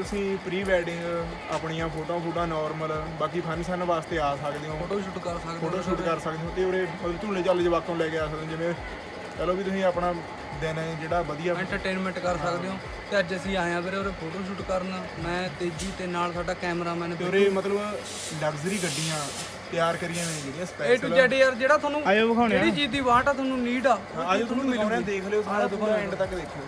ਤੁਸੀਂ pre wedding ਆਪਣੀਆਂ ਫੋਟੋਆਂ ਫੋਟੋਆਂ ਨਾਰਮਲ ਬਾਕੀ ਫੰਕਸ਼ਨ ਵਾਸਤੇ ਆ ਸਕਦੇ ਹੋ। ਫੋਟੋ ਸ਼ੂਟ ਕਰ ਸਕਦੇ ਫੋਟੋ ਸ਼ੂਟ ਕਰ ਸਕਦੇ ਹੋ ਤੇ ਉਰੇ ਮਤਲਬ ਝੂਲੇ ਝਾਲੇ ਜਵਾਕਾਂ ਨੂੰ ਲੈ ਕੇ ਆ ਸਕਦੇ ਹੋ ਜਿਵੇਂ ਚਲੋ ਵੀ ਤੁਸੀਂ ਆਪਣਾ ਦਿਨ ਹੈ ਜਿਹੜਾ ਵਧੀਆ ਐਂਟਰਟੇਨਮੈਂਟ ਕਰ ਸਕਦੇ ਹੋ। ਤੇ ਅੱਜ ਅਸੀਂ ਆਏ ਆ ਵੀਰੇ ਉਰੇ ਫੋਟੋ ਸ਼ੂਟ ਕਰਨ। ਮੈਂ ਤੇਜੀ ਤੇ ਨਾਲ ਸਾਡਾ ਕੈਮਰਾਮੈਨ ਤੇ ਉਰੇ ਮਤਲਬ ਲਗਜ਼ਰੀ ਗੱਡੀਆਂ ਤਿਆਰ ਕਰੀਆਂ ਨੇ ਜਿਹੜੀਆਂ ਏ ਟੂ ਸਪੈਸ਼ਲ ਜ਼ੈਡ ਯਾਰ ਜਿਹੜਾ ਤੁਹਾਨੂੰ ਆਇਓ ਵਿਖਾਉਣੇ ਜਿਹੜੀ ਚੀਜ਼ ਦੀ ਵਾਟ ਆ ਤੁਹਾਨੂੰ ਨੀਡ ਆ ਅੱਜ ਤੁਹਾਨੂੰ ਮਿਲੂਗਾ। ਦੇਖ ਲਿਓ ਸਾਰਾ ਪੂਰਾ ਐਂਡ ਤੱਕ ਦੇਖਿਓ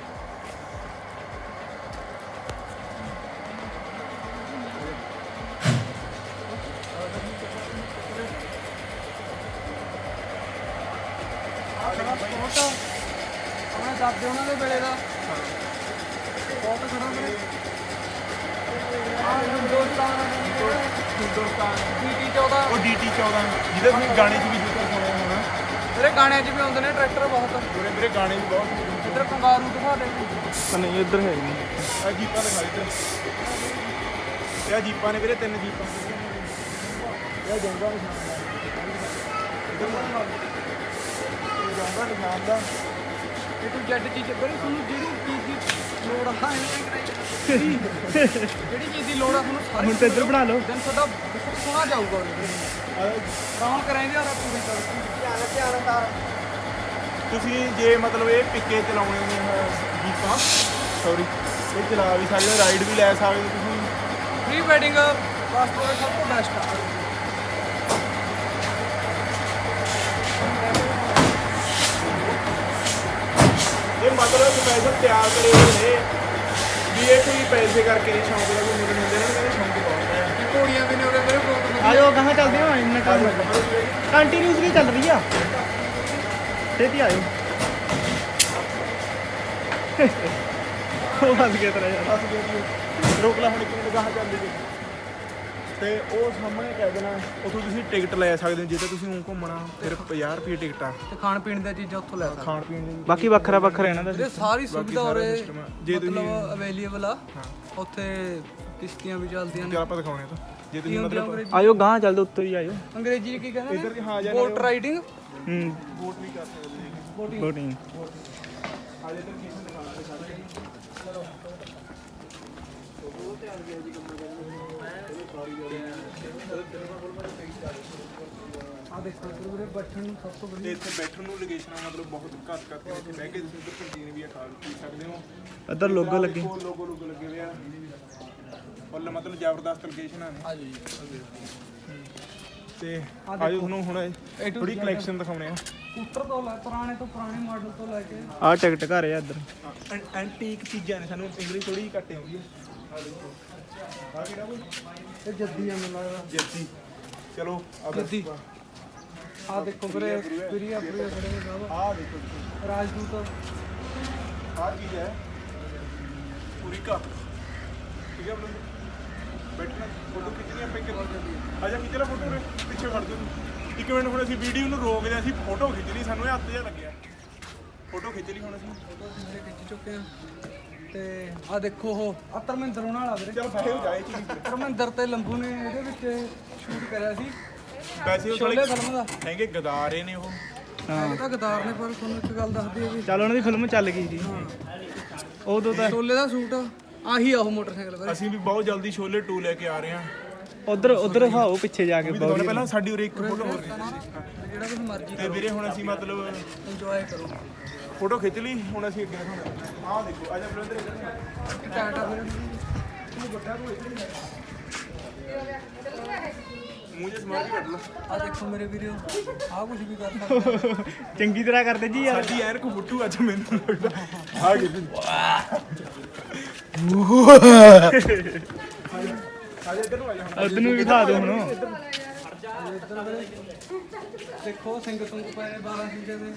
ਆਪਣਾ ਸਪੋਰਟ ਆਪਣੇ ਦਾਦੇ ਉਹਨਾਂ ਦੇ ਵੇਲੇ ਦਾ ਬਹੁਤ ਖੜਾ ਵੀਰੇ ਆ ਹਿੰਦੁਸਤਾਨ ਹਿੰਦੁਸਤਾਨ ਪੀਟੀ 14 ਉਹ ਡੀਟੀ 14 ਜਿਹਦੇ ਤੁਸੀਂ ਗਾਣੇ 'ਚ ਵੀ ਜ਼ਿਕਰ ਸੁਣਿਆ ਹੋਣਾ ਵੀਰੇ ਗਾਣਿਆਂ 'ਚ ਵੀ ਆਉਂਦੇ ਨੇ ਟਰੈਕਟਰ ਬਹੁਤ ਉਰੇ ਮੇਰੇ ਗਾਣੇ ਵੀ ਬਹੁਤ ਇੱਧਰ ਕੰਗਾਰੂ ਦਿਖਾ ਦੇ। ਨਹੀਂ ਇੱਧਰ ਹੈ ਨਹੀਂ। ਆ ਜੀਪਾਂ ਦਿਖਾ ਇੱਧਰ। ਇਹ ਆਹ ਜੀਪਾਂ ਨੇ ਵੀਰੇ ਤਿੰਨ ਜੀਪਾਂ। ਇਹ ਜੰਗਾ ਨਿਸ਼ਾਨ ਦਾ। ਇੱਧਰ ਮਾਰ। ਇਹ ਜੰਗਾ ਨਿਸ਼ਾਨ ਦਾ। ਏ ਟੂ ਜ਼ੈਡ ਚੀਜ਼ ਵੀਰੇ ਤੁਹਾਨੂੰ ਜਿਹੜੀ ਚੀਜ਼ ਦੀ ਲੋੜ ਆ ਜਿਹੜੀ ਜਿਹੜੀ ਚੀਜ਼ ਦੀ ਲੋੜ ਆ ਤੁਹਾਨੂੰ ਸਾਰੀ ਹੁਣ ਤਾਂ ਇੱਧਰ ਬਣਾ ਲਓ। ਦਿਨ ਤੁਹਾਡਾ ਬਹੁਤ ਸੋਹਣਾ ਜਾਊਗਾ। ਉਹਦੇ ਰੌਣਕ ਰਹਿੰਦੀ ਆ ਪੂਰੀ ਤਰ੍ਹਾਂ ਤੁਸੀਂ ਜੇ ਮਤਲਬ ਇਹ ਪਿੱਕੇ ਚਲਾਉਣੇ ਨੇ ਜੀਪਾਂ ਸੌਰੀ ਇਹ ਚਲਾ ਵੀ ਸਕਦੇ ਹੋ ਰਾਈਡ ਵੀ ਲੈ ਸਕਦੇ ਹੋ ਤੁਸੀਂ। ਪ੍ਰੀ ਵੈਡਿੰਗ ਵਾਸਤੇ ਸਭ ਤੋਂ ਬੈਸਟ ਆ। ਇਹ ਮਤਲਬ ਸਪੈਸ਼ਲ ਤਿਆਰ ਕਰੇ ਹੋਏ ਨੇ ਵੀ ਇਹ ਕੋਈ ਪੈਸੇ ਕਰਕੇ ਨਹੀਂ ਸ਼ੌਂਕ ਦਾ ਕੋਈ ਮੁੰਡੇ ਹੁੰਦੇ ਨੇ ਕਹਿੰਦੇ ਸ਼ੌਂਕ ਬਹੁਤ ਹੈ। ਘੋੜੀਆਂ ਵੀ ਨੇ ਉਹਦੇ ਵੀਰੇ ਬਹੁਤ ਵਧੀਆ। ਆਜੋ ਕਹਾਂ ਚੱਲਦੇ ਹਾਂ ਇੰਨਾ ਕੰਮ ਕੰਟੀਨਿਊਸਲੀ ਚੱਲ ਰਹੀ ਆ? ਛੇਤੀ ਆਇਓ ਉਹ ਫਸ ਗਿਆ ਤੇਰਾ ਯਾਰ ਫਸ ਗਿਆ ਜੀ ਰੋਕ ਲਾ ਹੁਣ ਇੱਕ ਮਿੰਟ ਗਾਹ ਚੱਲਦੀ ਜੀ। ਤੇ ਉਹ ਸਾਹਮਣੇ ਕਹਿ ਦੇਣਾ ਉਥੋਂ ਤੁਸੀਂ ਟਿਕਟ ਲੈ ਸਕਦੇ ਹੋ ਜੇ ਤਾਂ ਤੁਸੀਂ ਉਹ ਘੁੰਮਣਾ ਫਿਰ 50 ਰੁਪਏ ਟਿਕਟ। ਆ ਤੇ ਖਾਣ ਪੀਣ ਦੀਆਂ ਚੀਜ਼ਾਂ ਉੱਥੋਂ ਲੈ ਸਕਦੇ ਖਾਣ ਪੀਣ ਦੀ ਬਾਕੀ ਵੱਖਰਾ ਵੱਖਰਾ ਇਹਨਾਂ ਦਾ ਵੀਰੇ ਸਾਰੀ ਸੁਵਿਧਾ ਉਰੇ। ਜੇ ਤੁਸੀਂ- ਅਵੇਲੇਬਲ ਆ ਉੱਥੇ ਕਿਸ਼ਤੀਆਂ ਵੀ ਚੱਲਦੀਆਂ ਨੇ। ਆਪਾਂ ਦਿਖਾਉਣੇ ਤਾਂ। ਜੇ ਕੀ ਤੁਸੀਂ ਹੁੰਦੀ ਆ ਮਤਲਬ ਅੰਗਰੇਜ਼ੀ ਆਇਓ ਗਾਂ ਚੱਲਦੇ ਉੱਤੋਂ ਹੀ ਆਇਓ ਅੰਗਰੇਜ਼ੀ 'ਚ ਕੀ ਕਹਿੰਦੇ ਇੱਧਰ ਨੇ ਕਿ ਹਾਂ ਜਾਂ ਬੋਟ ਰਾਈਡਿੰਗ ਹੂੰ ਵੋਟ ਵੀ ਕਰ ਸਕਦੇ ਜੀ ਬੋਟਿੰਗ ਆ ਜੇ ਤਾਂ ਕਿਸੇ ਦਿਖਾਣਾ ਤੇ ਸਾਰੇ ਆ ਦੇਖੋ ਇੱਧਰ ਵੀਰੇ ਬੈਠਣ ਨੂੰ ਸਭ ਤੋਂ ਤੇ ਵਧੀਆ ਇੱਥੇ ਬੈਠਣ ਨੂੰ ਲੋਕੇਸ਼ਨਾਂ ਮਤਲਬ ਬਹੁਤ ਘੱਟ ਘੱਟ ਨੇ ਇੱਥੇ ਬਹਿ ਕੇ ਤੁਸੀਂ ਇੱਧਰ ਕੰਟੀਨ ਵੀ ਖਾ ਪੀ ਸਕਦੇ ਹੋ ਇੱਧਰ ਲੋਗੋ ਲੱਗੇ ਲੋਗੋ ਲੋਗੋ ਲੱਗੇ ਹੋਏ ਆ ਫੁੱਲ ਮਤਲਬ ਜ਼ਬਰਦਸਤ ਲੋਕੇਸ਼ਨਾਂ ਨੇ ਆ ਜੀ। ਤੇ ਆਜੋ ਤੁਹਾਨੂੰ ਹੁਣ ਥੋੜੀ ਕਲੈਕਸ਼ਨ ਦਿਖਾਉਣੇ ਆ। ਸਕੂਟਰ ਤੋਂ ਲੈ ਪੁਰਾਣੇ ਤੋਂ ਪੁਰਾਣੇ ਮਾਡਲ ਤੋਂ ਲੈ ਕੇ। ਆਹ ਟਿਕਟ ਘਰ ਆ ਇੱਧਰ। ਐਂਟੀਕ ਚੀਜ਼ਾਂ ਨੇ ਸਾਨੂੰ ਇੰਗਲਿਸ਼ ਥੋੜੀ ਘੱਟ ਆਉਂਦੀ ਹੈ ਆ ਦੇਖੋ। ਆ ਕਿਹੜਾ ਕੋਈ? ਇਹ ਜੱਦੀ ਆ ਮੈਨੂੰ ਲੱਗਦਾ। ਜੱਤੀ ਚਲੋ ਆ ਜੱਦੀ। ਆ ਦੇਖੋ ਵੀਰੇ ਪ੍ਰਿਆ ਪ੍ਰਿਆ ਖੜੇ ਨੇ ਸਾਹਿਬ ਆ ਦੇਖੋ। ਰਾਜਦੂਤ। ਆਹ ਚੀਜ਼ ਹੈ। ਪੂਰੀ ਕੱਪ ਠੀਕ ਹੈ ਬਲੂ ਬੈਠਣਾ ਫੋਟੋ ਖਿੱਚਣੀ ਆਪਾਂ ਇੱਕ ਆਜਾ ਖਿੱਚ ਲੈ ਫੋਟੋ ਰੇ ਪਿੱਛੇ ਫੜ ਦੇ ਤੂੰ। ਇੱਕ ਮਿੰਟ ਹੁਣ ਅਸੀਂ ਵੀਡੀਓ ਨੂੰ ਰੋਕਦੇ ਅਸੀਂ ਫੋਟੋ ਖਿੱਚ ਲਈ ਸਾਨੂੰ ਇਹ ਹੱਥ ਜਿਹਾ ਲੱਗਿਆ। ਫੋਟੋ ਖਿੱਚ ਲਈ ਹੁਣ ਅਸੀਂ। ਫੋਟੋ ਜਿਹੜੇ ਖਿੱਚ ਚੁੱਕੇ ਆ ਤੇ ਆ ਦੇਖੋ ਉਹ ਆ ਧਰਮਿੰਦਰ ਉਹਨਾਂ ਵਾਲਾ ਵੀਰੇ। ਚਲ ਫਾਇਦੇ ਹੋ ਜਾਏ ਚੀਜ਼। ਧਰਮਿੰਦਰ ਤੇ ਲੰਬੂ ਨੇ ਇਹਦੇ ਵਿੱਚ ਸ਼ੂਟ ਕਰਿਆ ਸੀ। ਵੈਸੇ ਉਹ ਸ਼ੋਲੇ ਥੋੜੇ ਫਿਲਮ ਦਾ। ਗਦਾਰੇ ਨੇ ਉਹ। ਇਹ ਤਾਂ ਗਦਾਰ ਨੇ ਪਰ ਤੁਹਾਨੂੰ ਇੱਕ ਗੱਲ ਦੱਸਦੀ ਹੈ ਵੀ ਚੱਲ ਉਹਨਾਂ ਦੀ ਫਿਲਮ ਚੱਲ ਗਈ ਸੀ ਉਦੋਂ ਤਾਂ ਸ਼ੋਲੇ ਦਾ ਸੂਟ ਆਹੀ ਆ ਉਹ ਮੋਟਰਸਾਈਕਲ ਵੀਰੇ। ਅਸੀਂ ਵੀ ਬਹੁਤ ਜਲਦੀ ਸ਼ੋਲੇ 2 ਲੈ ਕੇ ਆ ਰਹੇ ਹਾਂ। ਉਧਰ ਉਧਰ ਹਾਓ ਪਿੱਛੇ ਜਾ ਕੇ ਵੀ ਪਹਿਲਾਂ ਸਾਡੀ ਉਰੇ ਇੱਕ ਫੋਟੋ ਹੋਰ ਖਿੱਚੀ ਜਿਹੜਾ ਕੁਝ ਮਰਜ਼ੀ ਤੇ ਵੀਰੇ ਹੁਣ ਅਸੀਂ ਮਤਲਬ ਇੰਜੋਏ ਕਰੋ। ਫੋਟੋ ਖਿੱਚ ਲਈ ਹੁਣ ਅਸੀਂ ਅੱਗੇ ਆਹ ਦੇਖੋ ਆਜਾ ਬਲਵਿੰਦਰ ਇੱਧਰ ਟਾਟਾ ਵੀਰੇ। ਮੂੰਹ ਜੇ ਸਮਾਰ ਕੇ ਕੱਢ ਲਓ ਆ ਦੇਖੋ ਮੇਰੇ ਵੀਰੇ ਆ ਕੁਝ ਵੀ ਕਰ ਸਕਦਾ। ਚੰਗੀ ਤਰ੍ਹਾਂ ਕਰਦੇ ਜੀ ਯਾਰ। ਸਾਡੀ ਐਨਕ ਫੁੱਟੂ ਅੱਜ ਮੈਨੂੰ ਲੱਗਦਾ। ਆ ਗਈ। ਇੱਧਰ ਉਧਰ ਨੂੰ ਵੀ ਦਿਖਾ ਦਿਓ ਹੁਣ। ਦੇਖੋ ਸਿੰਘ ਤੁੰਗ ਪਏ 12 ਸਿੰਗੇ ਦੇ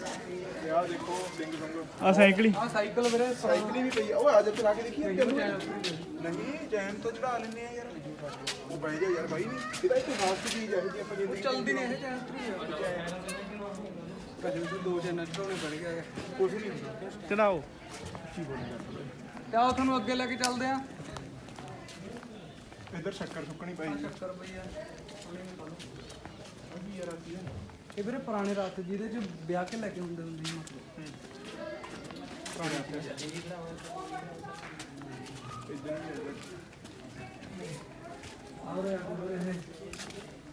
ਤੇ। ਆਹ ਦੇਖੋ ਸਿੰਘ ਸੰਗ ਆ ਸਾਈਕਲ ਹੀ। ਆ ਸਾਈਕਲ ਵੀਰੇ ਸਾਈਕਲ ਵੀ ਪਈ ਆ। ਓਏ ਆਜਾ ਚਲਾ ਕੇ ਦੇਖੀਏ ਅੱਗੇ ਨੂੰ ਨਹੀਂ ਚੈਨ ਤੋਂ ਚੜਾ ਲੈਨੇ ਆ ਯਾਰ। ਉਹ ਬਹਿ ਜਾ ਯਾਰ ਬਾਈ ਨਹੀਂ। ਇਹਦਾ ਇੱਕ ਖਾਸ ਚੀਜ਼ ਹੈ ਜੀ ਆਪਾਂ ਜ਼ਿੰਦਗੀ ਚਲਦੀ ਨਹੀਂ ਇਹ ਚੈਨ ਕਦੇ ਵੀ ਦੋ ਚੈਨਲ ਚੜਾਉਣੇ ਪੜ ਗਏ ਕੁਝ ਨਹੀਂ ਹੁੰਦਾ। ਚੜਾਓ। ਤੇ ਆਓ ਤੁਹਾਨੂੰ ਅੱਗੇ ਲੈ ਕੇ ਚੱਲਦੇ ਆ। ਇੱਧਰ ਸ਼ੱਕਰ ਸੁੱਕਣੀ ਪਈ ਚੱਕਰ ਪਈ ਆ। ਇਹ ਵੀਰੇ ਪੁਰਾਣੇ ਰਾਤ ਜਿਹਦੇ ਚ ਵਿਆਹ ਕੇ ਲੈ ਕੇ ਹੁੰਦੇ ਸੀ ਪੁਰਾਣੇ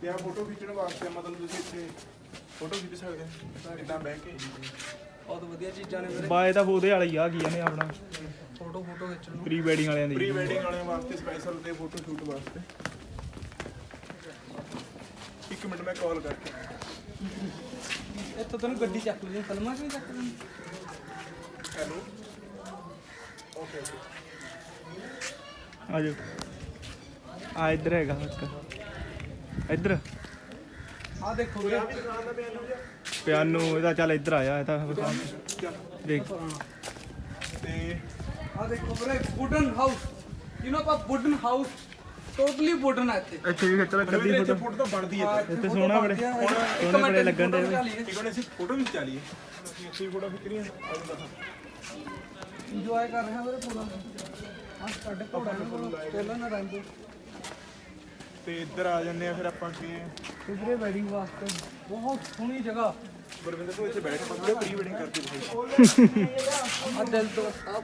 ਇਹ। ਆ ਫੋਟੋ ਖਿੱਚਣ ਵਾਸਤੇ ਮਤਲਬ ਤੁਸੀਂ ਇੱਥੇ ਫੋਟੋ ਖਿੱਚ ਸਕਦੇ ਹੋ। ਇਦਾਂ ਬਹਿ ਕੇ। ਬਹੁਤ ਵਧੀਆ ਚੀਜ਼ਾਂ ਨੇ ਵੀਰੇ। ਬਾਏ ਤਾਂ ਉਹਦੇ ਵਾਲਾ ਹੀ ਆ ਨੇ ਆਪਣਾ। ਫੋਟੋ ਫੋਟੋ ਖਿੱਚਣ ਨੂੰ। ਪ੍ਰੀ ਵੈਡਿੰਗ ਵਾਲਿਆਂ ਪ੍ਰੀ ਦੀ। ਵੈਡਿੰਗ ਵਾਲਿਆਂ ਵਾਸਤੇ ਸਪੈਸ਼ਲ ਤੇ ਫੋਟੋ ਸ਼ੂਟ ਵਾਸਤੇ। ਇੱਕ ਮਿੰਟ ਮੈਂ ਕਾਲ ਕਰਕੇ ਇੱਥੋਂ ਤੈਨੂੰ ਗੱਡੀ ਚੱਕ ਲਈ ਫਿਲਮਾਂ 'ਚ ਵੀ ਚੱਕ ਲਈ ਹੈਲੋ? ਓਕੇ ਓਕੇ ਆ ਜਾਓ ਆ ਇੱਧਰ ਹੈਗਾ ਇੱਕ। ਇੱਧਰ। ਆ ਦੇਖੋ ਵੀਰੇ। ਵੀ ਦੁਕਾਨ ਦਾ ਪਿਆਨੋ ਇਹਦਾ ਚੱਲ ਇੱਧਰ ਆਇਆ ਇਹ ਤਾਂ ਦੇਖ। ਤੇ ਆ ਦੇਖੋ ਵੀਰੇ ਵੁਡਨ ਹਾਊਸ ਯੂ ਨੋ ਪਾ ਵੁਡਨ ਹਾਊਸ ਟੋਟਲੀ ਵੁਡਨ ਹੈ ਇੱਥੇ। ਕੱਦੀ ਕੱਦੀ ਇੱਥੇ ਫੋਟੋ ਫੋਟੋ ਤਾਂ ਬਣਦੀ ਹੈ ਇੱਥੇ। ਸੋਹਣਾ ਬੜੇ ਸੋਹਣੇ ਬੜੇ ਲੱਗਣ ਦੇ। ਇੱਕ ਮਿੰਟ ਅਸੀਂ ਫੋਟੋ ਵੀ ਖਿਚਾ ਲਈਏ। ਅਸੀਂ ਇੱਥੇ ਫੋਟੋ ਰਹੀਆਂ ਆ ਦੱਸੋ ਇੰਜੋਏ ਕਰ ਰਹੇ ਹਾਂ ਵੀਰੇ ਪੂਰਾ ਆ ਸਾਡੇ ਘੋੜਾ ਨਾ ਪਹਿਲਾਂ ਨਾ ਰੈਂਬੋ ਤੇ ਇੱਧਰ ਆ ਜੰਨੇ ਆ ਫਿਰ ਆਪਾਂ ਕੀ ਵੀਰੇ ਵੈਡਿੰਗ ਵਾਸਤੇ ਬਹੁਤ ਸੋਹਣੀ ਜਗ੍ਹਾ। ਬਰਵਿੰਦਰ ਤੋਂ ਇੱਥੇ ਬੈਠ ਕੇ ਥੋੜਾ ਪ੍ਰੀ ਵੈਡਿੰਗ ਕਰਕੇ ਦਿਖਾਈ ਆ ਦਿਲ ਤੋਂ ਆ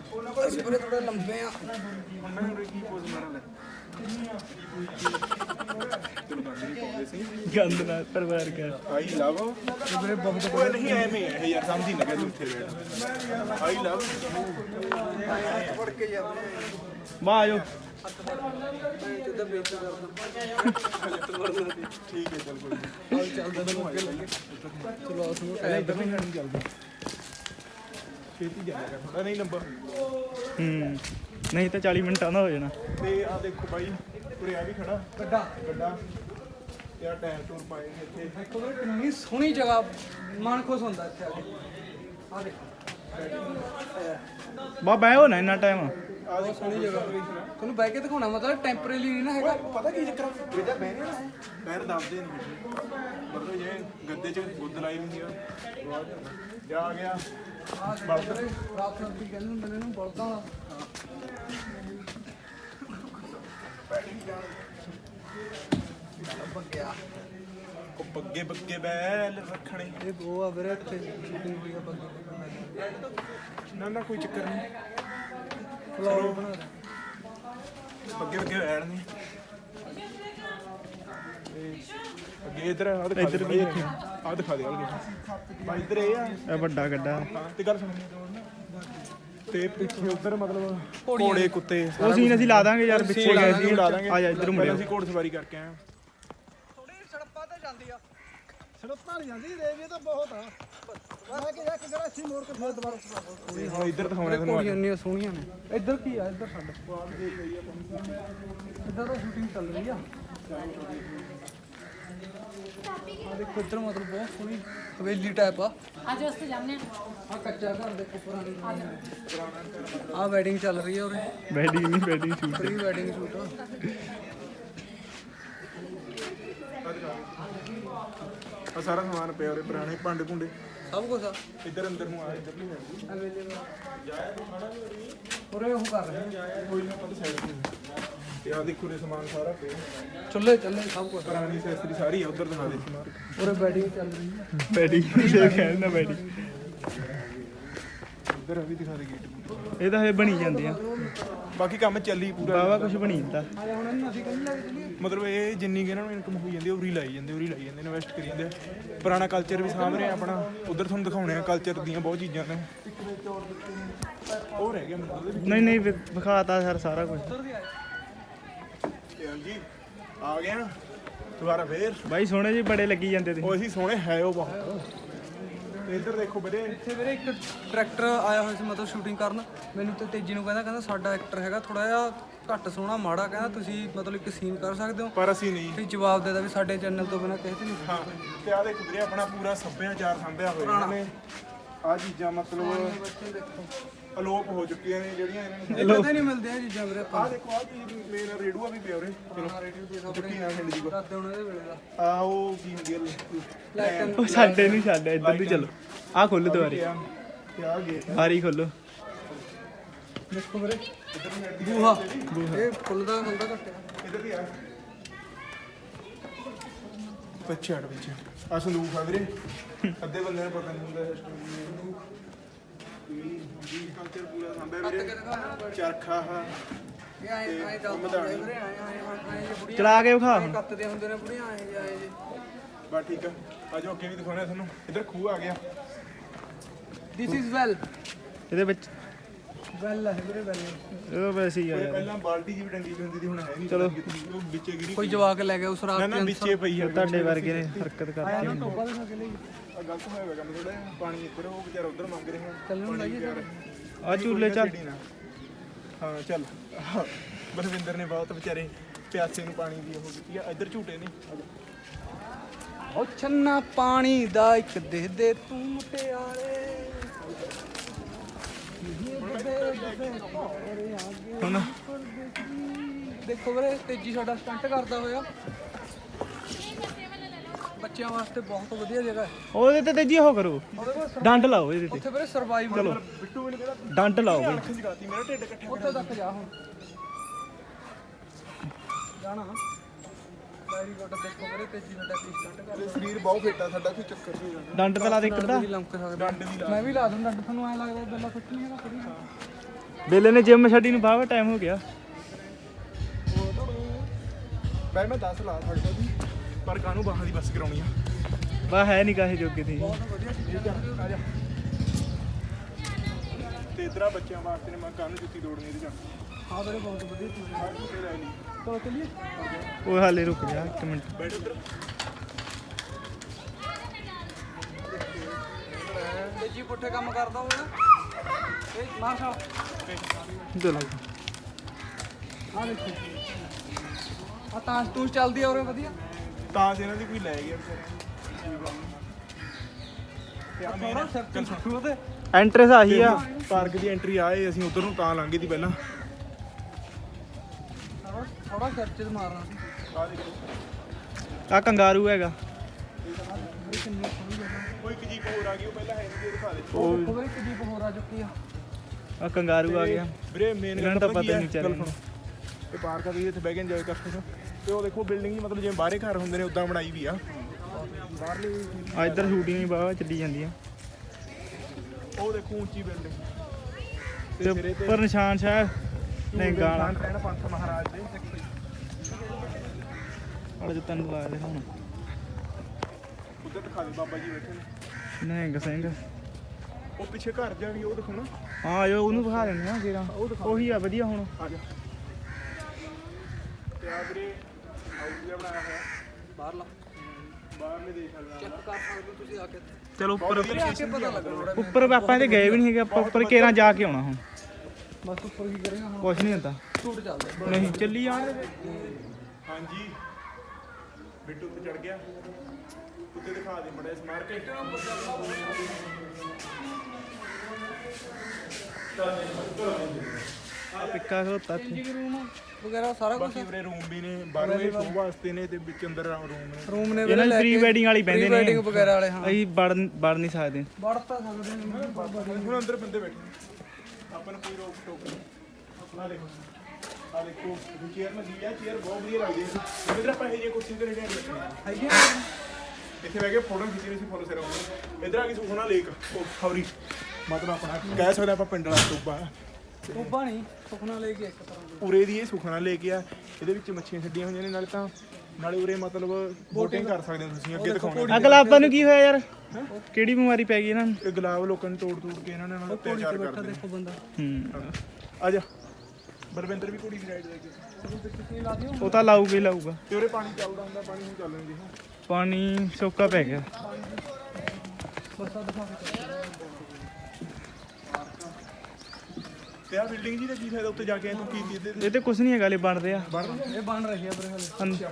ਵੀਰੇ ਥੋੜੇ ਲੰਬੇ ਆ ਮੈਂ ਕੀ ਪੋਜ਼ ਮਾਰਾਂ ਲੈ ਗੰਦ ਨਾਲ ਪਰਿਵਾਰ ਕਰ ਆਈ ਲਵ ਵੀਰੇ ਬਹੁਤ ਉਹ ਨਹੀਂ ਐਵੇਂ ਹੈ ਯਾਰ ਸਮਝ ਹੀ ਲੱਗਿਆ ਤੂੰ ਇੱਥੇ ਬੈਠ ਆਈ ਲਵ ਵਾਹ ਆ ਜਾਓ ਜਿੱਦਾਂ ਬੇਇੱਜ਼ਤੀ ਕਰਦਾ ਛੇਤੀ ਥੋੜਾ ਨਹੀਂ ਲੰਬਾ ਹੂੰ ਨਹੀਂ ਤਾਂ 40 ਮਿੰਟਾਂ ਦਾ ਹੋ ਜਾਣਾ। ਤੇ ਆ ਦੇਖੋ ਬਾਈ ਉਰੇ ਆ ਵੀ ਖੜਾ। ਗੱਡਾ ਗੱਡਾ ਤੇ ਆ ਟਾਇਰ ਟੂਰ ਪਾਏ ਨੇ ਇੱਥੇ। ਦੇਖੋ ਵੀਰੇ ਕਿੰਨੀ ਸੋਹਣੀ ਜਗ੍ਹਾ। ਮਨ ਖੁਸ਼ ਹੁੰਦਾ ਇੱਥੇ ਆ ਕੇ। ਆ ਦੇਖੋ। ਬਾ ਹੋ ਨਾ ਇੰਨਾ ਟਾਈਮ ਆ ਬਹੁਤ ਸੋਹਣੀ ਜਗ੍ਹਾ। ਵੀਰੇ ਤੁਹਾਨੂੰ ਬਹਿ ਕੇ ਦਿਖਾਉਣਾ ਮਤਲਬ ਟੈਂਪਰੇਰੀ ਨਹੀਂ ਨਾ ਹੈਗਾ। ਪਤਾ ਕੀ ਚੱਕਰ ਇਹਦਾ ਬਹਿਨੇ ਨਾ ਪੈਰ ਦਬਦੇ ਨਹੀਂ ਮਤਲਬ ਜੇ ਗੱਦੇ 'ਚ ਗੁੱਦ ਲਾਈ ਹੁੰਦੀ ਆ ਜਾ ਆ ਗਿਆ। ਵੀਰੇ ਰਾਤ ਨੂੰ ਕੀ ਕਹਿੰਦੇ ਹੁੰਦੇ ਨੇ ਇਹਨੂੰ ਬਲਦਾਂ ਵਾਲਾ। ਬੱਗਿਆ ਉਹ ਬੱਗੇ ਬੱਗੇ ਬੈਲ ਰੱਖਣੇ। ਇਹ ਗੋ ਆ ਵੀਰੇ ਇੱਥੇ ਸ਼ੂਟਿੰਗ ਹੋਈ ਆ ਬੱਗੇ ਨਾ ਨਾ ਕੋਈ ਚੱਕਰ ਨਹੀਂ ਫਲੋਰ ਬਣਾ ਦੇ ਬੱਗੇ ਬੱਗੇ ਬੈਲ ਨਹੀਂ? ਅੱਗੇ ਇਧਰ ਆ ਦਿਖਾ ਇੱਧਰ ਵੀ। ਦੇਖੀ। ਆ ਦਿਖਾ ਦੇ ਆਲਗੇ ਬਾਈ ਇਧਰ ਇਹ ਆ। ਇਹ ਵੱਡਾ ਗੱਡਾ। ਹਾਂ ਤੇ ਗੱਲ ਸੁਣ। ਤੇ ਪਿੱਛੇ ਉਧਰ ਮਤਲਬ ਘੋੜੇ ਕੁੱਤੇ ਉਹ ਸੀਨ ਅਸੀਂ ਲਾ ਦਾਂਗੇ ਯਾਰ ਪਿੱਛੇ ਗਏ ਸੀ ਲਾ ਦਾਂਗੇ। ਆ ਜਾ ਇੱਧਰ ਪਹਿਲਾਂ ਮੁੜਿਆ ਅਸੀਂ ਘੋੜ ਸਵਾਰੀ ਕਰਕੇ ਆਏ ਹਾਂ। ਥੋੜੀ ਸੜਪਾਂ ਤੇ ਜਾਂਦੀ ਆ। ਸੜਕਾਂ ਵਾਲੀ ਜਾਂਦੀ ਰੇਵੀ ਤਾਂ ਬਹੁਤ ਆ। ਮੈਂ ਕਿ ਇੱਕ ਜਿਹੜਾ ਸੀ ਮੋੜ ਕੇ ਫੇਰ ਦੁਬਾਰਾ ਤੇ ਹੁਣ ਇੱਧਰ ਦਿਖਾਉਣੇ ਤੁਹਾਨੂੰ ਘੋੜੀਆਂ ਇੰਨੀਆਂ ਸੋਹਣੀਆਂ ਨੇ। ਇੱਧਰ ਕੀ ਆ? ਇੱਧਰ ਸਾਡੇ ਇੱਧਰ ਤਾਂ ਸ਼ੂਟਿੰਗ ਚੱਲ ਰਹੀ ਆ। ਆ ਦੇਖੋ ਇੱਧਰ ਮਤਲਬ ਬਹੁਤ ਸੋਹਣੀ ਹਵੇਲੀ ਟਾਈਪ ਆ। ਅੱਜ ਵਾਸਤੇ ਜਾਂਦੇ ਆ। ਆ ਕੱਚਾ ਘਰ ਦੇਖੋ ਪੁਰਾਣੀ ਆ ਵੈਡਿੰਗ ਚੱਲ ਰਹੀ ਆ ਉਰੇ। ਬੈਡਿੰਗ ਨਹੀਂ wedding shoot pre wedding shoot ਆ। ਸਾਰਾ ਸਮਾਨ ਪਿਆ ਉਰੇ ਪੁਰਾਣੇ ਭਾਂਡੇ ਭੁੰਡੇ। ਸਭ ਕੁਝ ਆ। ਇੱਧਰ ਅੰਦਰ ਨੂੰ ਆ ਇੱਧਰ ਨਹੀਂ ਹੈ ਅਵੇਲੇਬਲ ਉਰੇ ਉਹ ਕਰ ਰਹੇ। ਆ ਕੋਈ ਨਾ ਪਤਾ ਸਾਈਡ ਤੇ ਤੇ ਆ ਦੇਖੋ ਰੇ ਸਮਾਨ ਸਾਰਾ ਪਿਆ। ਚੁੱਲ੍ਹੇ ਚੱਲੇ ਸਭ ਕੁਝ ਪੁਰਾਣੀ ਐਕਸੈਸਰੀ ਸਾਰੀ ਆ ਉਧਰ ਦਿਖਾ ਦੇ। ਸਮਾਨ ਉਰੇ ਵੈਡਿੰਗ ਚੱਲ ਰਹੀ ਆ ਬੈਡਿੰਗ ਜੇ ਕਹਿੰਦਾ ਬੈਡਿੰਗ ਇੱਧਰ ਵੀ ਦਿਖਾ ਦੇ ਗੇਟ ਇਹ ਤਾਂ ਇਹ ਬਣੀ ਜਾਂਦੇ ਆ। ਬਾਕੀ ਕੰਮ ਚੱਲੀ ਪੂਰਾ। ਬਾਵਾ ਕੁਝ ਬਣੀ ਜਾਂਦਾ। ਆ ਜਾ ਹੁਣ ਇਹਨੂੰ ਅਸੀਂ ਕੱਲੀ ਲੈ ਕੇ ਚੱਲੀਏ। ਮਤਲਬ ਇਹ ਜਿੰਨੀ ਕਿ ਇਹਨਾਂ ਨੂੰ ਇਨਕਮ ਹੋਈ ਜਾਂਦੀ ਹੈ ਉਰੀ ਲਾਈ ਜਾਂਦੇ ਉਰੀ ਲਾਈ ਜਾਂਦੇ ਇਨਵੈਸਟ ਕਰੀ ਜਾਂਦੇ। ਪੁਰਾਣਾ ਕਲਚਰ ਵੀ ਸਾਂਭ ਰਹੇ ਆ ਆਪਣਾ। ਉਧਰ ਤੁਹਾਨੂੰ ਦਿਖਾਉਣੇ ਆ ਕਲਚਰ ਦੀਆਂ ਬਹੁਤ ਚੀਜ਼ਾਂ ਨੇ। ਉਹ ਰਹਿ ਗਿਆ ਨਹੀਂ ਨਹੀਂ ਵਿਖਾਤਾ ਸਰ ਸਾਰਾ ਕੁਝ ਆ ਗਿਆ ਦੁਬਾਰਾ ਫੇਰ। ਬਾਈ ਸੋਹਣੇ ਜੀ ਬੜੇ ਲੱਗੀ ਜਾਂਦੇ ਤੇ ਉਹ ਅਸੀਂ ਸੋਹਣੇ ਹੈ ਉਹ ਬਹੁਤ। ਤੇ ਇੱਧਰ ਦੇਖੋ ਵੀਰੇ। ਇੱਥੇ ਵੀਰੇ ਇੱਕ ਡਾਇਰੈਕਟਰ ਆਇਆ ਹੋਇਆ ਸੀ ਮਤਲਬ ਸ਼ੂਟਿੰਗ ਕਰਨ। ਮੈਨੂੰ ਤੇ ਤੇਜੀ ਨੂੰ ਕਹਿੰਦਾ ਕਹਿੰਦਾ ਸਾਡਾ ਐਕਟਰ ਹੈਗਾ ਥੋੜਾ ਜਿਹਾ ਘੱਟ ਸੋਹਣਾ ਮਾੜਾ ਕਹਿੰਦਾ ਤੁਸੀਂ ਮਤਲਬ ਇੱਕ ਸੀਨ ਕਰ ਸਕਦੇ ਹੋ। ਪਰ ਅਸੀਂ ਨਹੀਂ। ਫਿਰ ਜਵਾਬ ਦੇਦਾ ਵੀ ਸਾਡੇ ਚੈਨਲ ਤੋਂ ਬਿਨਾ ਕਿਸੇ ਤੇ ਨਹੀਂ। ਹਾਂ ਤੇ ਆ ਦੇਖੋ ਵੀਰੇ ਆਪਣਾ ਪੂਰਾ ਸੱਭਿਆਚਾਰ ਸੰਭਿਆ ਹੋਇਆ ਇਹਨਾਂ ਨੇ। ਆ ਚੀਜ਼ਾਂ ਮਤਲਬ ਬੱਚੇ ਦੇਖੋ। ਅਲੋਪ ਹੋ ਚੁੱਕੀਆਂ ਨੇ ਜਿਹੜੀਆਂ ਇਹਨਾਂ ਨੇ ਇਹ ਨਹੀਂ ਮਿਲਦੇ ਆ ਚੀਜ਼ਾਂ ਵੀਰੇ ਆਪਾਂ ਆ ਦੇਖੋ ਆ ਚੀਜ਼ ਮੇਰਾ ਰੇਡੂਆ ਵੀ ਪਿਆ ਉਰੇ। ਚਲੋ ਚੁੱਕੀ ਆ ਖੰਡ ਜੀ ਕੋ ਹੁਣ ਇਹਦੇ ਵੇਲੇ ਦਾ। ਆ ਉਹ ਕੀ ਹੁੰਦੀ ਲਾਈਟਨ ਉਹ ਸਾਡੇ ਨਹੀਂ ਛੱਡ ਇੱਧਰ ਦੀ ਚਲੋ। ਆ ਖੋਲੋ ਦੁਆਰੇ ਆ ਤੇ ਆ। ਗੇਟ ਬਾਰੀ ਖੋਲੋ। ਦੇਖੋ ਵੀਰੇ। ਬੂਹਾ। ਇਹ ਖੁੱਲਦਾ ਖੁੱਲਦਾ ਘੱਟਿਆ ਇਧਰ ਵੀ ਆ। ਪਿੱਛੇ ਹਟ ਪਿੱਛੇ। ਆ ਸੰਦੂਕ ਆ ਵੀਰੇ। ਅੱਧੇ ਬੰਦੇ ਨੂੰ ਪਤਾ ਨਹੀਂ ਹੁੰਦਾ ਹਿਸਟਰੀ ਜੀ ਕਲਚਰ ਪੂਰਾ ਸੰਭਿਆ ਕੱਟ ਕੇ ਵੀਰੇ ਦਿਖਾਇਆ ਬੜੀ ਚਰਖਾ ਹਾ। ਇਹ ਆਏ ਆਏ ਚੱਲਦਾ ਹੁੰਦਾ ਵੀਰੇ ਆਏ ਆਏ ਆਏ ਜੇ ਬੁੜੀਆਂ ਚਲਾ ਕੇ ਵਿਖਾ ਕੱਤਦੇ ਹੁੰਦੇ ਨੇ ਬੁੜੀਆਂ ਆਏ ਜੇ ਆਏ ਜੇ। ਬਸ ਠੀਕ ਆ। ਆਜੋ ਅੱਗੇ ਵੀ ਦਿਖਾਉਣਾ ਤੁਹਾਨੂੰ। ਇੱਧਰ ਖੂਹ ਆ ਗਿਆ। ਥਿਸ ਇਜ਼ ਵੈਲ ਇਹਦੇ ਵਿੱਚ ਵੈਲ ਹੈ ਵੀਰੇ ਵੈਲ ਉਹ ਵੈਸੇ ਹੀ ਆ ਪਹਿਲਾਂ ਬਾਲਟੀ ਜੀ ਵੀ ਟੰਗੀ ਵੀ ਹੁੰਦੀ ਸੀ ਹੁਣ ਹੈ ਨਹੀਂ। ਚਲੋ। ਵਿੱਚੇ ਗਿਰੀ ਕੋਈ ਜਵਾਕ ਲੈ ਗਿਆ ਉਸ ਰਾਤ ਨਾ ਨਾ ਵਿੱਚੇ ਪਈ ਆ। ਤੁਹਾਡੇ ਵਰਗੇ ਨੇ ਹਰਕਤ ਆਇਆ ਕਰਤੀ ਨਾ ਟੋਪਾ ਦੇ ਕੇ ਲਈ ਆ ਗਲਤ ਹੋਇਆ ਹੋਇਆ ਕੰਮ ਥੋੜਾ ਪਾਣੀ ਇੱਧਰ ਉਹ ਵਿਚਾਰਾ ਉਧਰ ਮੰਗ ਰਹੇ। ਹਨ ਚੱਲਣ ਪਾਣੀ ਲੱਗੀ ਪਿਆਰ। ਆ ਚੂਲੇ ਚੱਲ। ਛੇੜੀ ਨਾ। ਹਾਂ ਚੱਲ। ਆਹ, ਬਲਵਿੰਦਰ ਨੇ ਬਹੁਤ ਵਿਚਾਰੇ ਪਿਆਸੇ ਨੂੰ ਪਾਣੀ ਦੀ ਉਹ ਕੀਤੀ ਆ। ਇੱਧਰ ਝੂਟੇ ਨੇ। ਉਹ ਛੰਨਾ ਪਾਣੀ ਦਾ ਇੱਕ ਦੇ ਦੇ ਤੂੰ ਮੁਟਿਆਰੇ ਹੁਣ ਦੇਖੋ ਵੀਰੇ ਤੇਜੀ ਸਾਡਾ ਸਟੰਟ ਕਰਦਾ ਹੋਇਆ। ਬੱਚਿਆਂ ਵਾਸਤੇ ਬਹੁਤ ਵਧੀਆ ਜਗ੍ਹਾ ਹੈ। ਉਹਦੇ ਤੇ ਤੇਜੀ ਉਹ ਕਰੋ। ਉਹਦੇ ਕੋਲ ਸਰ- ਡੰਡ ਲਾਓ ਇਹਦੇ ਤੇ। ਉੱਥੇ ਵੀਰੇ ਸਰਵਾਈਵ ਚਲੋ। ਬਿੱਟੂ ਮੈਨੂੰ ਕਹਿੰਦਾ ਡੰਡ ਲਾਓ। ਬਈ ਅੱਖ ਜਗਾਤੀ ਮੇਰਾ ਢਿੱਡ ਇਕੱਠਾ ਉੱਥੇ ਤੱਕ ਜਾ ਹੁਣ। ਜਾਣਾ। ਵੈਰੀ ਗੁੱਡ ਦੇਖੋ ਵੀਰੇ ਤੇਜੀ ਸਾਡਾ ਕੀ ਸਟੰਟ ਕਰਦਾ ਸਰੀਰ ਬਹੁਤ ਫਿੱਟ ਆ ਸਾਡਾ ਕੋਈ ਚੱਕਰ ਨਹੀਂ ਜਾਂਦਾ ਡੰਡ ਤੇ ਲਾ ਦੇ ਇੱਕ ਅੱਧਾ ਵੀ ਲੰਕ ਸਕਦਾ। ਮੈਂ ਵੀ ਲਾ ਦੂੰ। ਡੰਡ ਤੁਹਾਨੂੰ ਐ ਲੱਗਦਾ ਬੈਲਾ ਕੁੱਟ ਨਹੀਂ ਹੈਗਾ ਕੁੜੀ ਬੇਲੇ ਨੇ ਜਿਮ ਛੱਡੀ ਨੂੰ ਬਾਵਾ ਟਾਈਮ ਹੋ ਗਿਆ। ਮੈਂ ਮੈਂ 10 ਲਾ ਸਕਦਾ ਸੀ। ਪਰ ਕਾਹਨੂੰ ਬਾਹਾਂ ਦੀ ਬੱਸ ਕਰਾਉਣੀ ਆ? ਬਾ ਹੈ ਨਹੀਂ ਕਾਹੇ ਜੋਗੇ ਦੀ ਬਹੁਤ ਵਧੀਆ ਚੀਜ਼ ਹੈ ਆ ਜਾ। ਤੇ ਇਧਰਾਂ ਬੱਚਿਆਂ ਵਾਸਤੇ ਨੇ ਮੈਂ ਕਾਹਨੂੰ ਜੁੱਤੀ ਤੋੜਨੀ ਇਹਦੇ ਚ ਹਾਂ ਵੀਰੇ ਬਹੁਤ ਵਧੀਆ ਚੀਜ਼ ਹੈ ਆਹ ਝੂਟੇ ਲੈ ਲਈ ਚਲੋ ਚੱਲੀਏ। ਉਹ ਹਾਲੇ ਰੁਕ ਜਾ ਇੱਕ ਮਿੰਟ। ਬੈਠ ਉੱਧਰ ਤੇਜੀ ਪੁੱਠੇ ਕੰਮ ਕਰਦਾ ਹੋਵੇ ਨਾ ਇਹ ਮਾਰ ਸਾਲ ਇਧਰ ਲਾ ਆ ਦੇਖੋ। ਆ ਤਾਂ ਤੂੰ ਚੱਲਦੀ ਆ ਉਰੇ ਵਧੀਆ। ਤਾਂ ਇਹਨਾਂ ਦੀ ਕੋਈ ਲੈ ਗਿਆ ਵਿਚਾਰੇ ਤੇ ਆ ਮੇਰਾ ਸਿਰ ਤੇ ਉਹਦੇ। ਐਂਟਰੈਂਸ ਆਹੀ ਆ। ਪਾਰਕ ਦੀ ਐਂਟਰੀ ਆਏ ਅਸੀਂ ਉਧਰ ਨੂੰ ਤਾਂ ਲੰਘੇ ਦੀ ਪਹਿਲਾਂ। ਥੋੜਾ ਥੋੜਾ ਸਿਰ ਚ ਮਾਰਨਾ ਸੀ। ਆ ਕੰਗਾਰੂ ਹੈਗਾ। ਕੋਈ ਇੱਕ ਜੀਪ ਹੋਰ ਆ ਗਈ ਉਹ ਪਹਿਲਾਂ ਹੈ ਨਹੀਂ ਦਿਖਾ ਦੇ। ਉਹ ਕਿੰਨੀ ਹੋਰ ਆ ਚੁੱਕੀ ਆ। ਆ ਕੰਗਾਰੂ ਆ ਗਿਆ। ਵੀਰੇ ਮੇਨ ਨੂੰ ਤਾਂ ਪਤਾ ਨਹੀਂ ਚੱਲਣਾ ਇਹ ਪਾਰਕ ਆ ਤੁਸੀਂ ਇੱਥੇ ਬਹਿ ਕੇ ਇੰਜੋਏ ਕਰ ਸਕਦੇ ਹੋ। ਤੇ ਉਹ ਦੇਖੋ ਬਿਲਡਿੰਗ ਹੀ ਮਤਲਬ ਜਿਵੇਂ ਬਾਹਰੇ ਘਰ ਹੁੰਦੇ ਨੇ ਉਦਾਂ ਬਣਾਈ ਵੀ ਆ। ਬਾਹਰਲੇ ਆ ਇੱਧਰ ਸ਼ੂਟਿੰਗ ਹੀ ਬਾਵਾ ਚੱਲੀ ਜਾਂਦੀਆਂ ਉਹ ਦੇਖੋ ਉੱਚੀ ਬਿਲਡਿੰਗ ਤੇ ਸਿਰੇ ਤੇ ਉੱਪਰ ਨਿਸ਼ਾਨ ਸਾਹਿਬ ਨੇ ਗਾਣਾ ਪੰਥ ਮਹਾਰਾਜ ਦੇ। ਅੜ ਜੋ ਤੈਨੂੰ ਲਾ ਦੇ ਹੁਣ। ਉੱਧਰ ਦਿਖਾ ਦੇ ਬਾਬਾ ਜੀ ਬੈਠੇ ਨੇ। ਨਿਹੰਗ ਸਿੰਘ। ਉਹ ਪਿੱਛੇ ਘਰ ਜਾ ਵੀ ਉਹ ਦੇਖੋ ਨਾ। ਹਾਂ ਆਇਓ ਉਹਨੂੰ ਵਿਖਾ ਦਿੰਦੇ ਆ ਉਹੀ ਆ ਵਧੀਆ ਹੁਣ। ਆ ਜਾ। ਤੇ ਆ ਵੀਰੇ ਬਣਾਇਆ ਹੋਇਆ। ਬਾਹਰਲਾ ਬਾਹਰਲੇ ਦੇਸ਼ ਵਾਲਾ ਚੈੱਕ ਕਰ ਸਕਦੇ ਹੋ ਤੁਸੀਂ ਆ ਕੇ। ਚਲੋ ਉੱਪਰ ਆ ਕੇ ਪਤਾ ਲੱਗਣਾ ਉੱਪਰ ਆਪਾਂ ਇਹਦੇ ਗਏ ਵੀ ਨਹੀਂ ਹੈਗੇ ਆਪਾਂ ਉੱਪਰ ਕੇਰਾਂ ਜਾ ਕੇ ਆਉਣਾ ਹੁਣ। ਬਸ ਉੱਪਰ ਕੀ ਕਰੇਗਾ ਹੁਣ? ਕੁਛ ਨਹੀਂ ਹੁੰਦਾ। ਸ਼ੂਟ ਚੱਲਦਾ। ਨਹੀਂ ਚੱਲੀ ਜਾਣ ਹਾਂਜੀ। ਬਿੱਟੂ ਤੇ ਚੜ ਗਿਆ। ਉੱਤੇ ਦਿਖਾ ਦੇ ਮੜਾ ਸਮਾਰ ਕੇ ਆ ਪਿੱਕਾ ਖਲੋਤਾ ਇੱਥੇ ਰੂਮ ਵਗੈਰਾ ਸਾਰਾ ਕੁਝ ਬਾਕੀ ਵੀਰੇ ਰੂਮ ਵੀ ਨੇ ਬਾਹਰੋਂ ਇਹ ਸ਼ੋਅ ਵਾਸਤੇ ਨੇ ਤੇ ਵਿੱਚ ਅੰਦਰ ਰੂਮ ਨੇ। ਰੂਮ ਨੇ ਇਹਨਾਂ ਦੀ ਪ੍ਰੀ ਵੈਡਿੰਗ ਵਾਲੀ ਬੈਂਦੇ ਨੇ। ਵੈਡਿੰਗ ਵਗੈਰਾ ਵਾਲੇ ਹਾਂ। ਅਸੀਂ ਵੜ ਵੜ ਨਹੀਂ ਸਕਦੇ। ਵੜ ਤਾਂ ਸਕਦੇ ਨੇ ਹੁਣ ਅੰਦਰ ਬੰਦੇ ਬੈਠੇ ਨੇ। ਆਪਾਂ ਨੂੰ ਕੋਈ ਰੋਕ ਟੋਕ ਨਹੀਂ। ਆ ਦੇਖੋ। ਆ ਦੇਖੋ। ਚੇਅਰ ਲੱਗੀ ਆ ਚੇਅਰ ਬਹੁਤ ਵਧੀਆ ਲੱਗਦੀ ਹੈ ਇਧਰ ਆਪਾਂ ਇਹ ਜੇ ਕੁਰਸੀ ਤੇ ਰਹਿ ਗਏ ਹੈਗੀ ਇੱਥੇ ਬਹਿ ਕੇ ਫੋਟੋ ਖਿੱਚਣੀ ਸੀ ਫੋਟੋ ਸੈਰੇਮਨੀ ਇਧਰ ਆ ਕੇ ਸੁਖਣਾ ਲੇਕ ਉਹ ਸੌਰੀ ਮਤਲਬ ਆਪਣਾ ਕਹਿ ਸਕਦੇ ਆਪਾਂ ਪਿੰਡ ਵਾਲਾ ਟੋਬਾ ਟੋਬਾ ਨਹੀਂ ਸੁਖਨਾ ਲੈ ਕੇ ਇੱਕ ਤਰ੍ਹਾਂ ਦਾ। ਉਰੇ ਦੀ ਇਹ ਸੁਖਣਾ ਲੇਕ ਆ ਇਹਦੇ ਵਿੱਚ ਮੱਛੀਆਂ ਛੱਡੀਆਂ ਹੋਈਆਂ ਨੇ ਨਾਲੇ ਤਾਂ ਨਾਲੇ ਉਰੇ ਮਤਲਬ ਬੋਟਿੰਗ ਕਰ ਸਕਦੇ ਹੋ ਤੁਸੀਂ ਅੱਗੇ ਦਿਖਾਉਣੇ। ਆ ਗੁਲਾਬਾਂ ਨੂੰ ਕੀ ਹੋਇਆ ਯਾਰ? ਕਿਹੜੀ ਬਿਮਾਰੀ ਪੈ ਗਈ ਇਹਨਾਂ ਨੂੰ? ਇਹ ਗੁਲਾਬ ਲੋਕਾਂ ਨੂੰ ਤੋੜ ਤੋੜ ਕੇ ਇਹਨਾਂ ਨੇ ਉਹਨਾਂ ਨੂੰ ਤਿਆਰ ਕਰਦੇ ਨੇ ਦੇਖੋ ਬੰਦਾ। ਹੂੰ। ਆ ਜਾ। ਬਲਵਿੰਦਰ ਵੀ ਕੁੜੀ ਦੀ ਰਾਈਡ ਲੈ ਕੇ ਲਾ ਉਹ ਤਾਂ ਲਾਊਗਾ ਹੀ ਲਾਊਗਾ। ਤੇ ਉਰੇ ਪਾਣੀ ਚੱਲਦਾ ਹੁੰਦਾ ਪਾਣੀ ਹੁਣ ਚੱਲਣ ਦੀ ਪਾਣੀ ਸੋਕਾ ਪੈ ਗਿਆ। ਬਸ ਆ ਦਿਖਾ ਕੇ ਤੇ ਆ ਬਿਲਡਿੰਗ ਜੀ ਦਾ ਕੀ ਫਾਇਦਾ ਉੱਤੇ ਜਾ ਕੇ ਤੂੰ ਕੀ ਕੀ ਇਹਦੇ ਇਹ ਤੇ ਕੁਝ ਨਹੀਂ ਹੈਗਾ ਲੈ ਬਣ ਰਿਹਾ ਇਹ ਬਣ ਰਹੀ ਆ ਵੀਰੇ ਹਲੇ।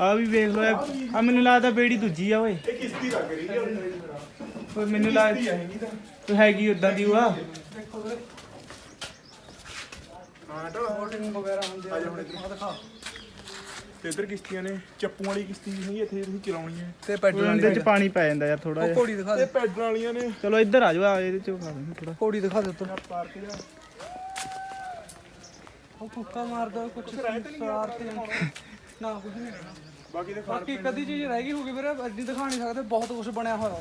ਆ ਵੀ ਵੇਖ ਲੋ ਆ ਮੈਨੂੰ ਲੱਗਦਾ ਬੇੜੀ ਦੂਜੀ ਆ ਓਏ। ਇਹ ਕਿਸ਼ਤੀ ਲੱਗ ਰਹੀ ਹੈ ਓਏ ਮੈਨੂੰ ਲੱਗਦਾ ਹੈਗੀ ਤਾਂ। ਤੂੰ ਹੈਗੀ ਉਦਾਂ ਦੀ ਆ ਹਾਂ ਤਾਂ ਬੋਟਿੰਗ ਵਗੈਰਾ ਹੁੰਦੀ ਆ। ਆ ਦਿਖਾ। ਤੇ ਇੱਧਰ ਕਿਸ਼ਤੀਆਂ ਨੇ ਚੱਪੂ ਵਾਲੀ ਕਿਸ਼ਤੀ ਵੀ ਹੈਗੀ ਇੱਥੇ ਤੁਸੀਂ ਚਲਾਉਣੀ ਹੈ ਤੇ ਪੈਡਲ ਉਹਦੇ ਚ ਪਾਣੀ ਪੈ ਜਾਂਦਾ ਯਾਰ ਥੋੜਾ ਜਿਹਾ। ਘੋੜੀ ਦਿਖਾ ਤੇ ਦੇ ਪੈਡਲ ਵਾਲੀਆਂ ਨੇ। ਚਲੋ ਇੱਧਰ ਆ ਜਾਓ ਆ ਇਹਦੇ ਚ ਥੋੜਾ ਘੋੜੀ ਦਿਖਾ ਦੇ ਤੂੰ ਪਾਰਕ ਜਾ ਉਹ ਫੁੱਕਾ ਮਾਰਦਾ ਕੁਛ ਸ਼ਰਾਰਤੀ ਨਾ ਕੁਝ ਨਹੀਂ ਬਾਕੀ ਦੇ ਬਾਕੀ ਕਦੀ ਚੀਜ਼ ਰਹਿ ਗਈ ਹੋਗੀ ਵੀਰੇ ਅੱਜ ਨਹੀਂ ਦਿਖਾ ਨਹੀਂ ਸਕਦੇ ਬਹੁਤ ਕੁਝ ਬਣਿਆ ਹੋਇਆ।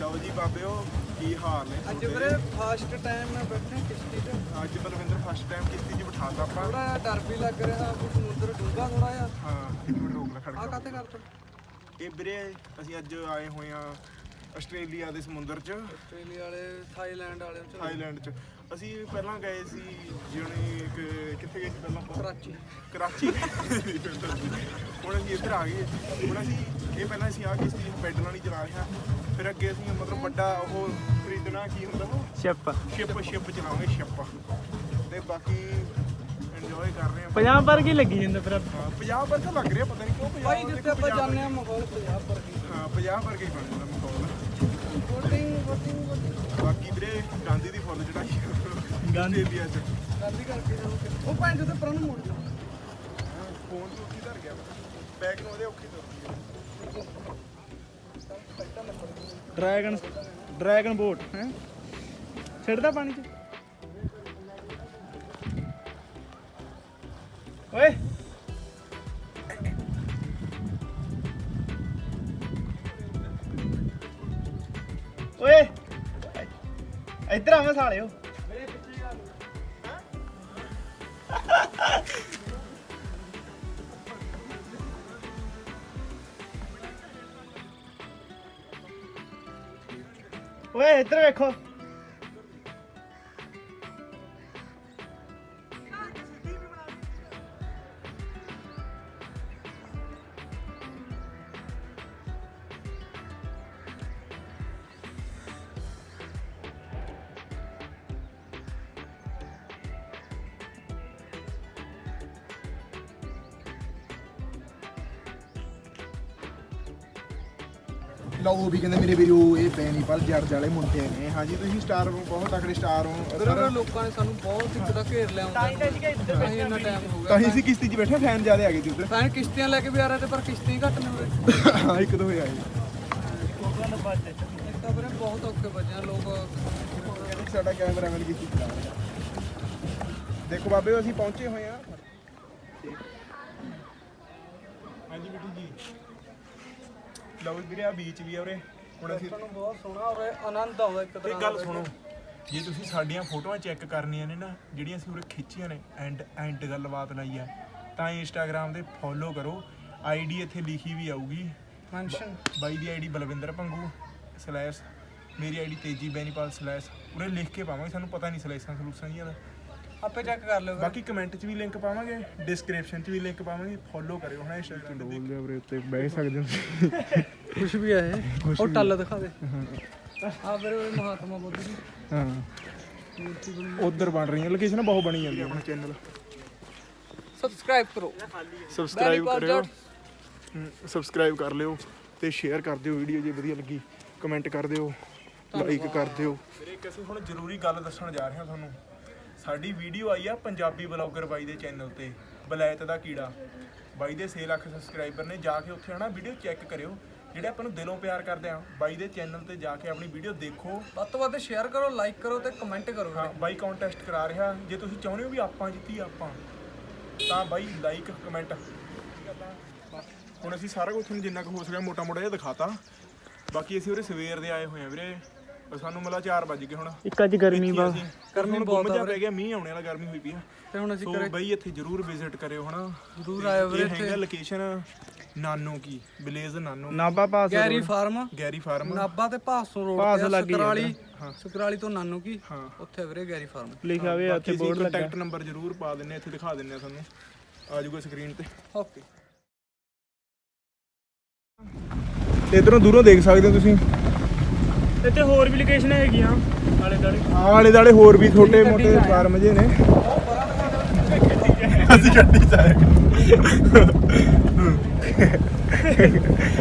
ਲਓ ਜੀ ਬਾਬਿਓ ਕੀ ਹਾਲ ਨੇ ਅੱਜ ਵੀਰੇ ਫਾਸਟ ਟਾਈਮ ਨਾਲ ਬੈਠੇ ਕਿਸ਼ਤੀ 'ਚ ਅੱਜ ਬਲਵਿੰਦਰ ਫਸਟ ਟਾਈਮ ਕਿਸ਼ਤੀ 'ਚ ਬਿਠਾਤਾ ਆਪਾਂ। ਥੋੜਾ ਜਿਹਾ ਡਰ ਵੀ ਲੱਗ ਰਿਹਾ ਵੀ ਸਮੁੰਦਰ ਡੂੰਘਾ ਥੋੜਾ ਜਿਹਾ। ਹਾਂ ਇੱਕ ਮਿੰਟ ਰੋਕ ਲੈ ਖੜ ਆ ਕੇ। ਕਾਤੇ ਕਰਤਾ ਇਹ ਵੀਰੇ ਅਸੀਂ ਅੱਜ ਆਏ ਹੋਏ ਆ ਆਸਟ੍ਰੇਲੀਆ ਦੇ ਸਮੁੰਦਰ 'ਚ। ਆਸਟ੍ਰੇਲੀਆ ਵਾਲੇ ਥਾਈਲੈਂਡ ਵਾਲੇ ਚ। ਥਾਈਲੈਂਡ 'ਚ। ਅਸੀਂ ਪਹਿਲਾਂ ਗਏ ਸੀ ਜਿਉਣੀ ਇੱਕ ਕਿੱਥੇ ਗਏ ਸੀ ਪਹਿਲਾਂ ਆਪਾਂ? ਕਰਾਚੀ। ਕਰਾਚੀ। ਹੁਣ ਅਸੀਂ ਇੱਧਰ ਆ ਗਏ। ਹੁਣ ਅਸੀਂ ਇਹ ਪਹਿਲਾਂ ਅਸੀਂ ਆ ਕਿਸ਼ਤੀ ਪੈਡਲਾਂ ਨਹੀਂ ਚਲਾ ਰਹੇ ਹਾਂ। ਫਿਰ ਅੱਗੇ ਅਸੀਂ ਮਤਲਬ ਵੱਡਾ ਉਹ ਖਰੀਦਣਾ ਕੀ ਹੁੰਦਾ ਉਹ ਸ਼ਿਪ। ਸ਼ਿਪ ਸ਼ਿਪ ਚਲਾਵਾਂਗੇ ਸ਼ਿਪ। ਤੇ ਬਾਕੀ ਇੰਜੋਏ ਕਰ ਰਹੇ ਹਾਂ। 50 ਪਰ ਕੀ ਲੱਗੀ ਜਾਂਦਾ ਫਿਰ ਪੰਜਾਬ ਵਰਗਾ ਲੱਗ ਰਿਹਾ ਪਤਾ ਨਹੀਂ ਕਿਉਂ ਪੰਜਾਬ ਭਾਈ ਜਿੱਥੇ ਆਪਾਂ ਜਾਂਦੇ ਆ ਮਾਹੌਲ ਪੰਜਾਬ ਪਰ ਕੀ। ਹਾਂ ਪੰਜਾਬ ਵਰਗਾ ਹੀ ਬਣ ਜਾਂਦਾ ਮਾਹੌਲ। ਬਾਕੀ ਵੀਰੇ ਗਾਂਧੀ ਦੀ ਫੁੱਲ ਚੜਾਈ ਗਾਂਧੀ। ਇੰਡੀਆ ਚ ਗਾਂਧੀ ਕਰਕੇ ਜਾਓਗੇ ਉਹ ਭੈਣ ਜਦੋਂ ਪਰਾਂ ਨੂੰ ਮੁੜ ਜਾ ਫੋਨ ਤੋਂ ਉੱਥੇ ਧਰ ਗਿਆ। ਬੈਗ ਨੂੰ ਉਹਦੇ ਔਖੀ ਤੋਂ ਡਰੈਗਨ ਡਰੈਗਨ ਬੋਟ ਹੈ? ਛੱਡਦਾ ਪਾਣੀ ਚ। ਓਏ! ਓਏ ਇੱਧਰ ਆਵੇਂ ਸਾਲਿਓ। ਓਏ ਇੱਧਰ ਵੇਖੋ। ਲਓ ਵੀ ਕਹਿੰਦੇ ਮੇਰੇ ਵੀਰੋ ਇਹ ਬੈਨੀਪਾਲ ਜੜ ਜਾਲੇ ਮੁੰਡੇ ਨੇ। ਹਾਂਜੀ ਤੁਸੀਂ ਸਟਾਰ ਹੋ ਬਹੁਤ ਤਕੜੇ ਸਟਾਰ ਹੋ। ਵੀਰੇ ਲੋਕਾਂ ਨੇ ਸਾਨੂੰ ਬਹੁਤ ਦਿੱਕਤ ਘੇਰ ਲਿਆ ਹੁੰਦਾ। ਅਸੀਂ ਇੰਨਾ ਟਾਈਮ ਹੋ ਤਾਂ ਗਿਆ ਅਸੀਂ ਕਿਸ਼ਤੀ 'ਚ ਬੈਠੇ ਫੈਨ ਜ਼ਿਆਦਾ ਆ ਗਏ ਸੀ ਉੱਧਰ। ਤਾਂ ਕਿਸ਼ਤੀਆਂ ਲੈ ਕੇ ਵੀ ਆ ਰਹੇ ਤੇ ਪਰ ਕਿਸ਼ਤੀਆਂ ਘੱਟ ਨੇ ਵੀਰੇ ਹਾਂ ਇੱਕ ਦੋ ਹੋਇਆ ਇੱਕ ਤਾਂ ਵੀਰੇ ਬਹੁਤ ਔਖੇ ਬੱਚੇ ਆ ਲੋਕ। ਕਹਿੰਦੇ ਸਾਡਾ ਕੈਮਰਾਮੈਨ ਕਿਸ਼ਤੀ ਚਲਾ ਰਿਹਾ। ਦੇਖੋ ਬਾਬੇ ਅਸੀਂ ਪਹੁੰਚੇ ਹੋਏ ਆ ਹਾਂਜੀ ਬਿੱਟੂ ਜੀ ਲਓ ਵੀ ਵੀਰੇ ਆ ਬੀਚ ਵੀ ਆ ਉਰੇ ਹੁਣ ਅਸੀਂ ਤੁਹਾਨੂੰ ਬਹੁਤ ਸੋਹਣਾ ਔਰ ਆਨੰਦ ਆਉਂਦਾ ਇੱਕ ਤਰ੍ਹਾਂ ਗੱਲ ਸੁਣੋ ਜੇ ਤੁਸੀਂ ਸਾਡੀਆਂ ਫੋਟੋਆਂ ਚੈੱਕ ਕਰਨੀਆਂ ਨੇ ਨਾ ਜਿਹੜੀਆਂ ਅਸੀਂ ਉਰੇ ਖਿੱਚੀਆਂ ਨੇ ਐਂਡ ਐਂਡ ਗੱਲਬਾਤ ਲਈ ਆ ਤਾਂ ਇੰਸਟਾਗ੍ਰam ਤੇ ਫੋਲੋ ਕਰੋ। ਆਈਡੀ ਇੱਥੇ ਲਿਖੀ ਵੀ ਆਊਗੀ। Mention by the ID Balwinder Bhangu slash ਮੇਰੀ ਆਈਡੀ ਤੇਜੀ ਬੈਨੀਪਾਲ ਸਲੈਸ਼ ਉਰੇ ਲਿਖ ਕੇ ਪਾਵਾਂਗੇ ਸਾਨੂੰ ਪਤਾ ਨਹੀਂ ਸਲੈਸ਼ਾਂ ਸਲੂਸਾਂ ਜੀਆਂ ਦਾ ਆਪੇ ਚੈੱਕ ਕਰ ਲਿਓ ਬਾਕੀ ਕਮੈਂਟ 'ਚ ਵੀ ਲਿੰਕ ਪਾਵਾਂਗੇ ਡਿਸਕ੍ਰਿਪਸ਼ਨ 'ਚ ਵੀ ਲਿੰਕ ਪਾਵਾਂਗੇ ਫੋਲੋ ਕਰਿਓ ਹਣਾ ਇੰਸਟਾਗ੍ਰam ਤੇ ਦੇਖ ਉਰੇ ਉੱਤੇ ਬਹਿ ਸਕਦੇ ਹੋ ਕੁਝ ਵੀ ਆ ਇਹ ਉਹ ਟੱਲ ਦਿਖਾ ਦੇ। ਆ ਵੀਰੇ ਉਹ ਮਹਾਤਮਾ ਬੁੱਧ ਦੀ ਹਾਂ। ਮੂਰਤੀ ਬਣੀ ਉਧਰ ਬਣ ਰਹੀਆਂ ਲੋਕੇਸ਼ਨ ਬਹੁਤ ਬਣੀ ਜਾਂਦੀ ਆਪਣਾ ਚੈਨਲ ਸਬਸਕ੍ਰਾਈਬ ਕਰੋ। ਸਬਸਕ੍ਰਾਈਬ ਕਰਿਓ। ਸਬਸਕ੍ਰਾਈਬ ਕਰ ਲਿਓ ਤੇ ਸ਼ੇਅਰ ਕਰ ਦਿਓ ਵੀਡੀਓ ਜੇ ਵਧੀਆ ਲੱਗੀ ਕਮੈਂਟ ਕਰ ਦਿਓ ਲਾਈਕ ਕਰ ਦਿਓ। ਵੀਰੇ ਇੱਕ ਅਸੀਂ ਹੁਣ ਜ਼ਰੂਰੀ ਗੱਲ ਦੱਸਣ ਜਾ ਰਹੇ ਹਾਂ ਤੁਹਾਨੂੰ। ਸਾਡੀ ਵੀਡੀਓ ਆਈ ਆ ਪੰਜਾਬੀ ਬਲੌਗਰ ਬਾਈ ਦੇ ਚੈਨਲ ਤੇ ਬਲੈਤ ਦਾ ਕੀੜਾ। ਬਾਈ ਦੇ 6 ਲੱਖ ਸਬਸਕ੍ਰਾਈਬਰ ਨੇ ਜਾ ਕੇ ਉੱਥੇ ਹਨਾ ਵੀਡੀਓ ਚੈੱਕ ਕਰਿਓ ਜਿਹੜੇ ਆਪਾਂ ਨੂੰ ਦਿਲੋਂ ਪਿਆਰ ਕਰਦੇ ਆ ਬਾਈ ਦੇ ਚੈਨਲ ਤੇ ਜਾ ਕੇ ਆਪਣੀ ਵੀਡੀਓ ਦੇਖੋ। ਵੱਧ ਤੋਂ ਵੱਧ ਸ਼ੇਅਰ ਕਰੋ ਲਾਈਕ ਕਰੋ ਤੇ ਕਮੈਂਟ ਕਰੋ ਹਾਂ ਬਾਈ ਕੰਟੈਸਟ ਕਰਾ ਰਿਹਾ। ਜੇ ਤੁਸੀਂ ਚਾਹੁੰਦੇ ਹੋ ਵੀ ਆਪਾਂ ਜਿੱਤੀ ਆਪਾਂ। ਤਾਂ ਬਾਈ ਲਾਈਕ ਕਮੈਂਟ ਹੁਣ ਅਸੀਂ ਸਾਰਾ ਕੁਝ ਤੁਹਾਨੂੰ ਜਿੰਨਾ ਕੁ ਹੋ ਸਕਿਆ ਮੋਟਾ ਮੋਟਾ ਜਿਹਾ ਦਿਖਾਤਾ। ਬਾਕੀ ਅਸੀਂ ਉਰੇ ਸਵੇਰ ਦੇ ਆਏ ਹੋਏ ਆ ਵੀਰੇ। ਸਾਨੂੰ ਮਿਲਾ 4 ਵਜ ਗਏ ਹੁਣ। ਇੱਕ ਅੱਜ ਗਰਮੀ ਇੱਥੇ ਅਸੀਂ- ਗਰਮੀ ਬਹੁਤ ਆ ਪੈ ਗਿਆ ਮੀਂਹ ਆਉਣੇ ਵਾਲਾ ਗਰਮੀ ਹੋਈ ਪਈ ਆ। ਤੇ ਹੁਣ ਅਸੀਂ ਸੋ ਕਰੇ ਬਾਈ ਇੱਥੇ ਜਰੂਰ ਵਿਜ਼ਿਟ ਕਰਿਓ ਹਨਾ। ਜ਼ਰੂਰ ਆਇਓ ਵੀਰੇ ਇਹ ਹੈਗਾ ਇੱਥੇ ਲੋਕੇਸ਼ਨ ਨਾਨੋ ਕੀ ਵਿਲੇਜ ਨਾਨੋ ਨਾਬਾ ਪਾਸ Garry farm. Garry farm. Nabha ਤੇ ਭਾਸੋਂ ਰੋਡ ਤੇ ਲੱਗ ਸਕਰਾਲੀ ਹਾਂ। ਸਕਰਾਲੀ ਤੋਂ ਨਾਨੂ ਕੀ ਹਾਂ। ਉੱਥੇ ਵੀਰੇ ਗੈਰੀ ਫਾਰਮ। ਲਿਖਿਆ ਹੋਇਆ ਉੱਥੇ ਬੋਰਡ ਲੱਗਾ। ਕੰਟੈਕਟ ਨੰਬਰ ਜਰੂਰ ਪਾ ਦਿੰਨੇ ਇੱਥੇ ਦਿਖਾ ਦਿੰਨੇ ਆ ਤੁਹਾਨੂੰ। ਆ ਜਾਊਗਾ ਸਕਰੀਨ ਤੇ। ਓਕੇ ਇਧਰੋਂ ਦੂਰੋਂ ਦੇਖ ਸਕਦੇ ਹੋ ਤੁਸੀਂ। ਇੱਥੇ ਹੋਰ ਵੀ ਲੋਕੇਸ਼ਨ ਹੈਗੀਆਂ। ਆਲੇ ਦਾਲੇ ਆਲੇ ਦਾਲੇ ਹੋਰ ਵੀ ਛੋਟੇ ਮੋਟੇ ਫਾਰਮ ਜੇ ਨੇ। ਅਸੀਂ ਗੱਡੀ ਚ ਆਏ।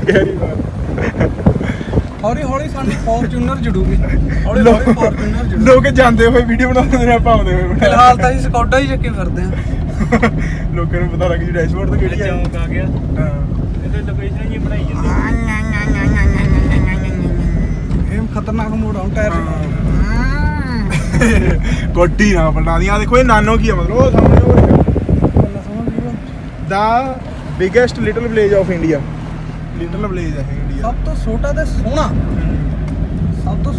ਗੈਰੀ ਹੌਲੀ ਹੌਲੀ ਸਾਨੂੰ ਫੋਰਚੂਨਰ ਜੁੜੂਗੀ। ਹੌਲੀ ਹੌਲੀ ਫੋਰਚੂਨਰ ਜੁੜੂ ਲੋਕ ਜਾਂਦੇ ਹੋਏ ਵੀਡੀਓ ਬਣਾਉਂਦੇ ਨੇ ਆਪਾਂ ਆਉਂਦੇ ਹੋਏ ਫਿਲਹਾਲ ਤਾਂ ਅਸੀਂ ਸਕੌਡਾ ਹੀ ਚੱਕੇ ਫਿਰਦੇ ਹਾਂ। ਲੋਕਾਂ ਨੂੰ ਪਤਾ ਲੱਗ ਜੀ ਡੈਸ਼ਬੋਰਡ ਤੋਂ ਕਿਹੜੀ ਆ ਚੌਂਕ ਆ ਗਿਆ ਹਾਂ। ਇੱਥੇ ਲੋਕੇਸ਼ਨ ਹੀ ਬਣਾਈ ਜਾਂਦੀ। ਖਤਰਨਾਕ ਮੋੜ ਆਉਂ ਟਾਇਰ ਗੱਡੀ ਨਾ ਬਣਾ ਦੀਆਂ ਦੇਖੋ ਇਹ ਨਾਨੋ ਕੀ ਆ ਮਤਲਬ ਉਹ ਸਾਹਮਣੇ ਉਹ ਦਾ biggest little village of India little village ਹੈ ਇੰਡੀਆ ਸਭ ਤੋਂ ਛੋਟਾ ਤੇ ਸੋਹਣਾ। ਸਭ ਤੋਂ